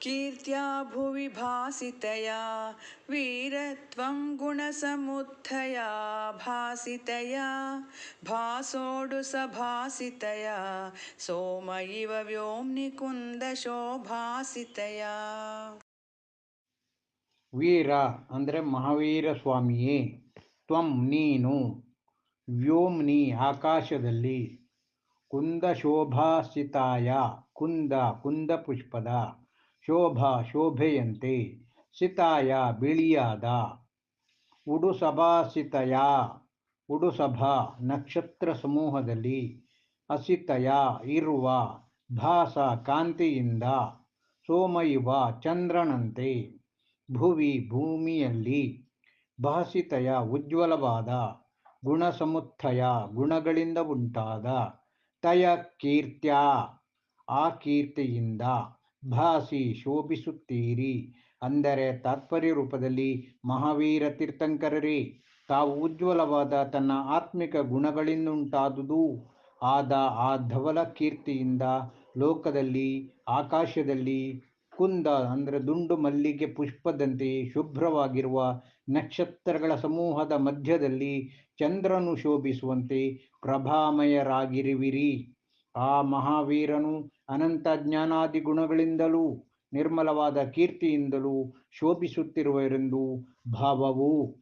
कीर्त्या भुवि भासितया वीरत्वं गुणसमुत्थया भासितया भासोडु सभासितया सोम इव व्योम्निकुन्दशोभासितया ವೀರ ಅಂದರೆ ಮಹಾವೀರ ಸ್ವಾಮಿಯೇ ತ್ವಂ ನೀನು ವ್ಯೋಮ್ನಿ ಆಕಾಶದಲ್ಲಿ ಕುಂದ ಶೋಭಾಸಿತಾಯ ಕುಂದ ಕುಂದ ಪುಷ್ಪದ ಶೋಭಾ ಶೋಭೆಯಂತೆ ಸಿತಾಯ ಬಿಳಿಯಾದ. ಉಡುಸಭಾಸಿತಯ, ಉಡುಸಭಾ ನಕ್ಷತ್ರ ಸಮೂಹದಲ್ಲಿ ಅಸಿತಯ ಇರುವ ಭಾಸ ಕಾಂತಿಯಿಂದ ಸೋಮಯುವ ಚಂದ್ರನಂತೆ ಭುವಿ ಭೂಮಿಯಲ್ಲಿ ಭಾಸಿತಯ ಉಜ್ವಲವಾದ ಗುಣಸಮುತ್ಥಯ ಗುಣಗಳಿಂದ ಉಂಟಾದ ತಯ ಕೀರ್ತ್ಯ. ಆ ಕೀರ್ತಿಯಿಂದ ಭಾಸಿ ಶೋಭಿಸುತ್ತೀರಿ. ಅಂದರೆ ತಾತ್ಪರ್ಯ ರೂಪದಲ್ಲಿ ಮಹಾವೀರ ತೀರ್ಥಂಕರರೇ, ತಾವು ಉಜ್ವಲವಾದ ತನ್ನ ಆತ್ಮಿಕ ಗುಣಗಳಿಂದುಂಟಾದುದು. ಆದ ಆ ಧವಲ ಕೀರ್ತಿಯಿಂದ ಲೋಕದಲ್ಲಿ, ಆಕಾಶದಲ್ಲಿ ಕುಂದ ಅಂದರೆ ದುಂಡು ಮಲ್ಲಿಗೆ ಪುಷ್ಪದಂತೆ ಶುಭ್ರವಾಗಿರುವ ನಕ್ಷತ್ರಗಳ ಸಮೂಹದ ಮಧ್ಯದಲ್ಲಿ ಚಂದ್ರನು ಶೋಭಿಸುವಂತೆ ಪ್ರಭಾಮಯರಾಗಿರುವಿರಿ. ಆ ಮಹಾವೀರನು ಅನಂತ ಜ್ಞಾನಾದಿ ಗುಣಗಳಿಂದಲೂ ನಿರ್ಮಲವಾದ ಕೀರ್ತಿಯಿಂದಲೂ ಶೋಭಿಸುತ್ತಿರುವರೆಂದು ಭಾವವು.